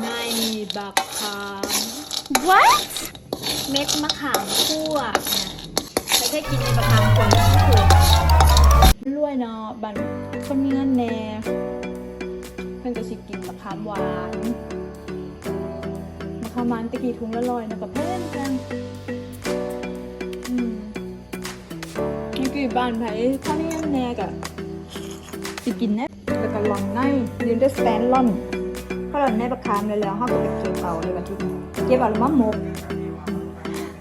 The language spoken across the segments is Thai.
ในบักขาม What เม็ดมะขามคั่วนะใครเคยกินในบักขามคั่วแล้วถูกรวยเนาะบันคนมีเงินแน่เพิ่นก็สิกินมะขามหวานมะขามหวานตะกี้ถุงละร้อยนะกับเพื่อนกันอืมนี่กี่บ้านไผถ้ามีเงินแน่ก็สิกินแน่แล้วก็ลองในยืนด้วยสแตนลอน เราหล่อนในบักขามเลยแล้วเขาก็ไปเก็บเอาเลยวันที่นี้เก็บเอาแล้วมาหมก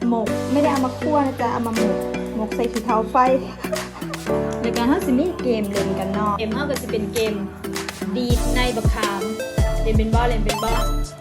หมกไม่ได้เอามาคั่วนะจ๊ะเอามาหมกหมกใส่ขี้เท้าไฟในการห้าสิมีเกมเล่นกันเนาะเกมเฮาก็จะเป็นเกมดีดในบักขามเล่นเป็นบ่เล่นเป็นบ่คือ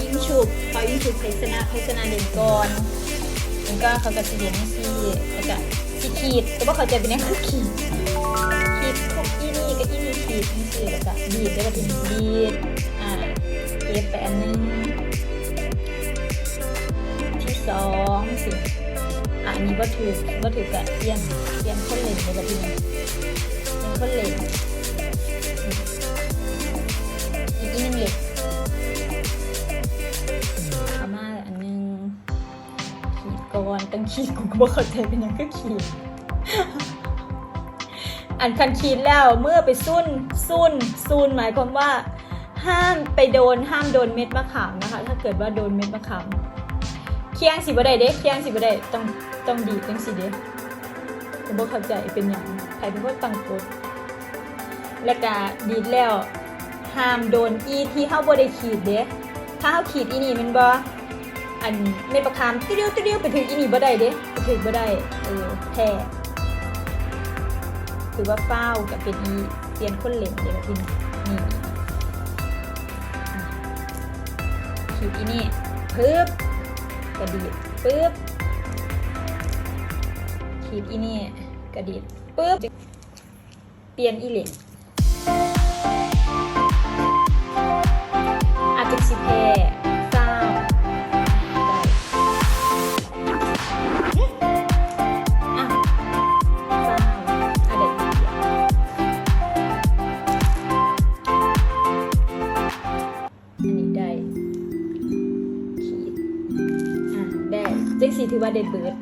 ยิงฉุบเป่ายิงฉุบใครชนะใครชนะเด่นก่อนแล้วก็เขาก็จะเด่นซี่แล้วก็สิขีดแต่ว่าเขาจะเป็นยังคือขีดขีดพวกอีนี่กับอีนี่ขีดนี่สิแล้วก็บีบแล้วก็ถึงบีบอ่าเก็บไปอันหนึงที่สองสิอะอันนี้ว่าถือว่าถือกะเตรียมเตรียมคนเหล่นเลยกับพี่นี่เตรียมคนเหล่น อนตั้งขีดกูก็บ่เข้าใจเป็นหยังก็ขีด อันคันขีดแล้วเมื่อไปซุ่นซุ่นซุ่นหมายความว่า ห้ามไปโดนห้ามโดนเม็ดมะขามนะคะ ถ้าเกิดว่าโดนเม็ดมะขามเคียงสิบ่ได้เด้เคียงสิบ่ได้ต้องต้องดีดจังสิเด้ผมบ่เข้าใจเป็นหยังใครเป็นคนตั้งกฎแล้วก็ดีดแล้วห้ามโดนอีที่เฮาบ่ได้ขีดเด้ถ้าเฮาขีดอีนี่มันบ่ อันเม็ดประคามติเดียวติเดียวไปถึงอีนี่บ่ได้เด้ไปถึงบ่ได้เออแพ้ถือว่าฟ้ากับเป็นอีเปลี่ยนคนเหล่นเด้แบบนี้นี่ขีดอีนี่ปึ๊บกระดีดปึ๊บขีดอีนี่กระดีดปึ๊บเปลี่ยนอีเหล็ก เจ๊สีถือว่าเด่นเบิร์ด